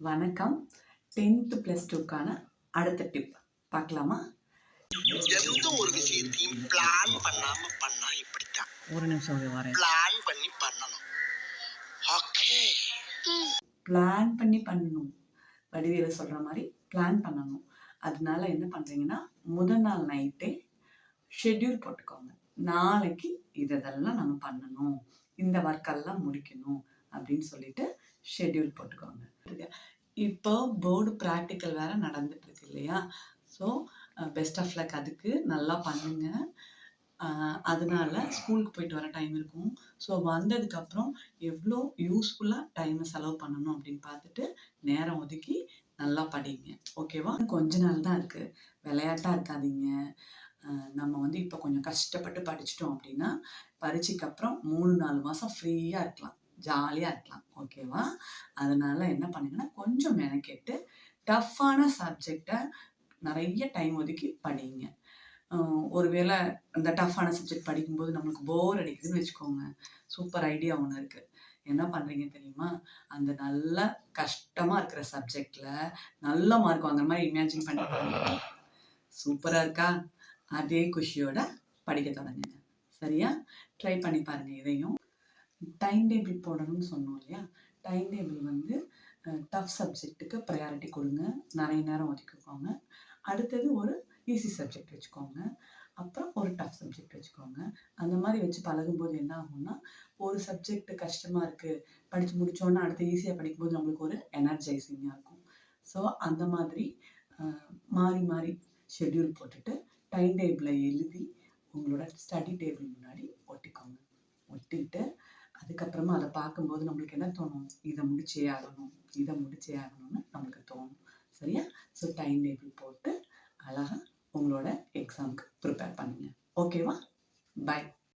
வணக்கம். Tenth plus டூக்கான அடுத்த tip பார்க்கலாமா? எந்த ஒரு விஷயத்தையும் பிளான் பண்ணாம பண்ணா இப்படித்தான். ஒரு நிமிஷம் வரேன். பிளான் பண்ணி பண்ணணும். ஓகே பிளான் பண்ணி பண்ணணும். வடிவேல சொல்கிற மாதிரி பிளான் பண்ணணும். அதனால என்ன பண்ணுறீங்கன்னா முதல் நாள் நைட்டே ஷெட்யூல் போட்டுக்கோங்க. நாளைக்கு இதெல்லாம் நம்ம பண்ணணும். இந்த ஒர்க்கெல்லாம் முடிக்கணும் அப்படின்னு சொல்லிட்டு ஷெட்யூல் போட்டுக்கோங்க. இப்போ போர்டு ப்ராக்டிக்கல் வேற நடந்துட்டு இருக்கு இல்லையா ஸோ பெஸ்ட் ஆஃப் லக் அதுக்கு. நல்லா பண்ணுங்க. அதனால ஸ்கூலுக்கு போயிட்டு வர டைம் இருக்கும். ஸோ வந்ததுக்கப்புறம் எவ்வளோ யூஸ்ஃபுல்லாக டைமை செலவு பண்ணணும் அப்படின்னு பார்த்துட்டு நேரம் ஒதுக்கி நல்லா படிங்க. ஓகேவா கொஞ்ச நாள் தான் இருக்குது விளையாட்டாக இருக்காதீங்க. நம்ம வந்து இப்போ கொஞ்சம் கஷ்டப்பட்டு படிச்சிட்டோம் அப்படின்னா பரீட்சைக்கு அப்புறம் மூணு நாலு மாதம் ஃப்ரீயாக இருக்கலாம். ஜாலியாக இருக்கலாம் ஓகேவா அதனால என்ன பண்ணுங்கன்னா கொஞ்சம் மெனக்கெட்டு டஃப்பான சப்ஜெக்டை நிறைய டைம் ஒதுக்கி படிங்க. ஒருவேளை அந்த டஃப்பான சப்ஜெக்ட் படிக்கும்போது நம்மளுக்கு போர் அடிக்குதுன்னு வச்சுக்கோங்க. சூப்பர் ஐடியா ஒன்று இருக்குது என்ன பண்ணுறீங்க தெரியுமா? அந்த நல்ல கஷ்டமாக இருக்கிற சப்ஜெக்டில் நல்ல மார்க் வாங்குற மாதிரி இமேஜின் பண்ணி சூப்பராக இருக்கா? அதே குஷியோட படிக்க தொடங்குங்க. சரியா? ட்ரை பண்ணி பாருங்கள் இதையும். டைம் டேபிள் போடணும்னு சொன்னோம் இல்லையா? டைம் டேபிள் வந்து டஃப் சப்ஜெக்ட்டுக்கு ப்ரையாரிட்டி கொடுங்க. நிறைய நேரம் ஒதுக்கிக்கோங்க. அடுத்தது ஒரு ஈஸி சப்ஜெக்ட் வச்சுக்கோங்க. அப்புறம் ஒரு டஃப் சப்ஜெக்ட் வச்சுக்கோங்க. அந்த மாதிரி வச்சு பழகும்போது என்ன ஆகும்னா ஒரு சப்ஜெக்ட் கஷ்டமாக இருக்குது படித்து முடித்தோன்னா அடுத்து ஈஸியாக படிக்கும்போது நம்மளுக்கு ஒரு எனர்ஜைசிங்காக இருக்கும். ஸோ அந்த மாதிரி மாறி மாறி ஷெட்யூல் போட்டுட்டு டைம் டேபிளை எழுதி உங்களோட ஸ்டடி டேபிள் முன்னாடி ஒட்டிக்கோங்க. ஒட்டிட்டு அதுக்கப்புறமா அதை பார்க்கும்போது நம்மளுக்கு என்ன தோணும்? இதை முடிச்சே ஆகணும். இதை முடிச்சே ஆகணும்னு நம்மளுக்கு தோணும். சரியா? ஸோ டைம் டேபிள் போட்டு அழகாக உங்களோட எக்ஸாமுக்கு ப்ரிப்பேர் பண்ணுங்க. ஓகேவா பை